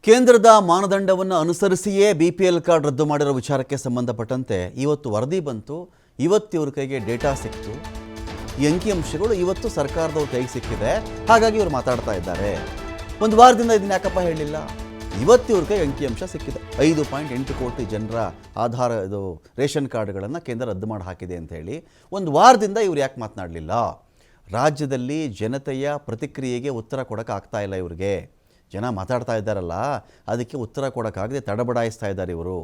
ಕೇಂದ್ರದ ಮಾನದಂಡವನ್ನು ಅನುಸರಿಸಿಯೇ ಬಿ ಪಿ ಎಲ್ ಕಾರ್ಡ್ ರದ್ದು ಮಾಡಿರೋ ವಿಚಾರಕ್ಕೆ ಸಂಬಂಧಪಟ್ಟಂತೆ ಇವತ್ತು ವರದಿ ಬಂತು. ಇವತ್ತು ಇವ್ರ ಕೈಗೆ ಡೇಟಾ ಸಿಕ್ತು. ಈ ಅಂಕಿಅಂಶಗಳು ಇವತ್ತು ಸರ್ಕಾರದವ್ರ ಕೈಗೆ ಸಿಕ್ಕಿದೆ. ಹಾಗಾಗಿ ಇವರು ಮಾತಾಡ್ತಾ ಇದ್ದಾರೆ. ಒಂದು ವಾರದಿಂದ ಇದನ್ನ ಯಾಕಪ್ಪ ಹೇಳಲಿಲ್ಲ ಇವತ್ತು ಇವ್ರ ಕೈಗೆ ಅಂಕಿಅಂಶ ಸಿಕ್ಕಿದೆ. ಐದು ಪಾಯಿಂಟ್ ಎಂಟು ಕೋಟಿ ಜನರ ಆಧಾರ, ಇದು ರೇಷನ್ ಕಾರ್ಡ್ಗಳನ್ನು ಕೇಂದ್ರ ರದ್ದು ಮಾಡಿ ಹಾಕಿದೆ ಅಂತ ಹೇಳಿ. ಒಂದು ವಾರದಿಂದ ಇವ್ರು ಯಾಕೆ ಮಾತನಾಡಲಿಲ್ಲ? ರಾಜ್ಯದಲ್ಲಿ ಜನತೆಯ ಪ್ರತಿಕ್ರಿಯೆಗೆ ಉತ್ತರ ಕೊಡೋಕ್ಕಾಗ್ತಾ ಇಲ್ಲ ಇವ್ರಿಗೆ. ಜನ ಮಾತಾಡ್ತಾ ಇದ್ದಾರಲ್ಲ, ಅದಕ್ಕೆ ಉತ್ತರ ಕೊಡೋಕ್ಕಾಗದೆ ತಡಬಡಾಯಿಸ್ತಾ ಇದ್ದಾರೆ ಇವರು.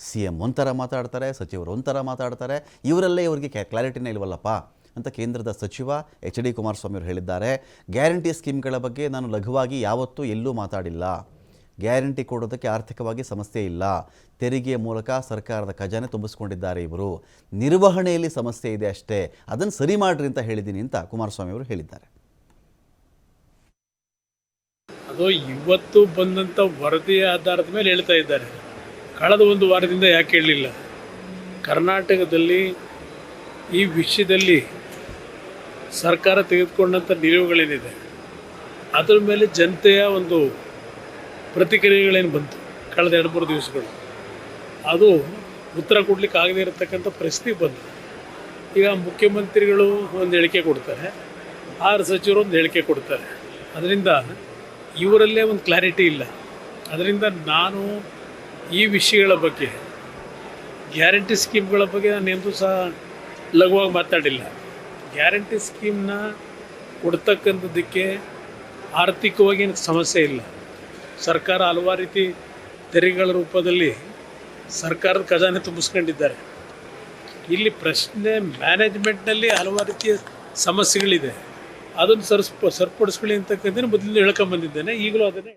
ಸಿ ಎಂ ಒಂಥರ ಮಾತಾಡ್ತಾರೆ, ಸಚಿವರು ಒಂಥರ ಮಾತಾಡ್ತಾರೆ, ಇವರಲ್ಲೇ ಇವರಿಗೆ ಕ್ಲಾರಿಟಿನೇ ಇಲ್ವಲ್ಲಪ್ಪ ಅಂತ ಕೇಂದ್ರದ ಸಚಿವ ಎಚ್ ಡಿ ಕುಮಾರಸ್ವಾಮಿ ಅವರು ಹೇಳಿದ್ದಾರೆ. ಗ್ಯಾರಂಟಿ ಸ್ಕೀಮ್ಗಳ ಬಗ್ಗೆ ನಾನು ಲಘುವಾಗಿ ಯಾವತ್ತೂ ಎಲ್ಲೂ ಮಾತಾಡಿಲ್ಲ. ಗ್ಯಾರಂಟಿ ಕೊಡೋದಕ್ಕೆ ಆರ್ಥಿಕವಾಗಿ ಸಮಸ್ಯೆ ಇಲ್ಲ. ತೆರಿಗೆಯ ಮೂಲಕ ಸರ್ಕಾರದ ಖಜಾನೆ ತುಂಬಿಸ್ಕೊಂಡಿದ್ದಾರೆ ಇವರು. ನಿರ್ವಹಣೆಯಲ್ಲಿ ಸಮಸ್ಯೆ ಇದೆ ಅಷ್ಟೇ. ಅದನ್ನು ಸರಿ ಮಾಡ್ರಿ ಅಂತ ಹೇಳಿದ್ದೀನಿ ಅಂತ ಕುಮಾರಸ್ವಾಮಿ ಅವರು ಹೇಳಿದ್ದಾರೆ. ಅದು ಇವತ್ತು ಬಂದಂಥ ವರದಿಯ ಆಧಾರದ ಮೇಲೆ ಹೇಳ್ತಾ ಇದ್ದಾರೆ. ಕಳೆದ ಒಂದು ವಾರದಿಂದ ಯಾಕೆ ಹೇಳಲಿಲ್ಲ? ಕರ್ನಾಟಕದಲ್ಲಿ ಈ ವಿಷಯದಲ್ಲಿ ಸರ್ಕಾರ ತೆಗೆದುಕೊಂಡಂಥ ನಿಲುವುಗಳೇನಿದೆ ಅದರ ಮೇಲೆ ಜನತೆಯ ಒಂದು ಪ್ರತಿಕ್ರಿಯೆಗಳೇನು ಬಂತು? ಕಳೆದ ಎರಡು, ಮೂರು ದಿವಸಗಳು. ಅದು ಉತ್ತರ ಕೊಡಲಿಕ್ಕೆ ಆಗದೇ ಇರತಕ್ಕಂಥ ಪರಿಸ್ಥಿತಿ ಬಂತು. ಈಗ ಮುಖ್ಯಮಂತ್ರಿಗಳು ಒಂದು ಹೇಳಿಕೆ ಕೊಡ್ತಾರೆ, ಆರು ಸಚಿವರು ಒಂದು ಹೇಳಿಕೆ ಕೊಡ್ತಾರೆ. ಅದರಿಂದ ಇವರಲ್ಲೇ ಒಂದು ಕ್ಲಾರಿಟಿ ಇಲ್ಲ. ಅದರಿಂದ ನಾನು ಈ ವಿಷಯಗಳ ಬಗ್ಗೆ, ಗ್ಯಾರಂಟಿ ಸ್ಕೀಮ್ಗಳ ಬಗ್ಗೆ ನಾನು ಎಂದೂ ಸಹ ಲಘುವಾಗಿ ಮಾತಾಡಿಲ್ಲ. ಗ್ಯಾರಂಟಿ ಸ್ಕೀಮ್ನ ಕೊಡ್ತಕ್ಕಂಥದ್ದಕ್ಕೆ ಆರ್ಥಿಕವಾಗಿ ಏನು ಸಮಸ್ಯೆ ಇಲ್ಲ. ಸರ್ಕಾರ ಹಲವಾರು ರೀತಿ ತೆರಿಗೆಗಳ ರೂಪದಲ್ಲಿ ಸರ್ಕಾರದ ಖಜಾನೆ ತುಂಬಿಸ್ಕೊಂಡಿದ್ದಾರೆ. ಇಲ್ಲಿ ಪ್ರಶ್ನೆ ಮ್ಯಾನೇಜ್ಮೆಂಟ್ನಲ್ಲಿ ಹಲವಾರು ರೀತಿಯ ಸಮಸ್ಯೆಗಳಿದೆ. ಅದನ್ನು ಸರಿಸ್ಪ ಸರಿಪಡಿಸ್ಕೊಳ್ಳಿ ಅಂತಕ್ಕಂಥದ್ದು ಮೊದಲಿಂದ ಹೇಳ್ಕೊಂಬಂದಿದ್ದೇನೆ. ಈಗಲೂ ಅದನ್ನೇ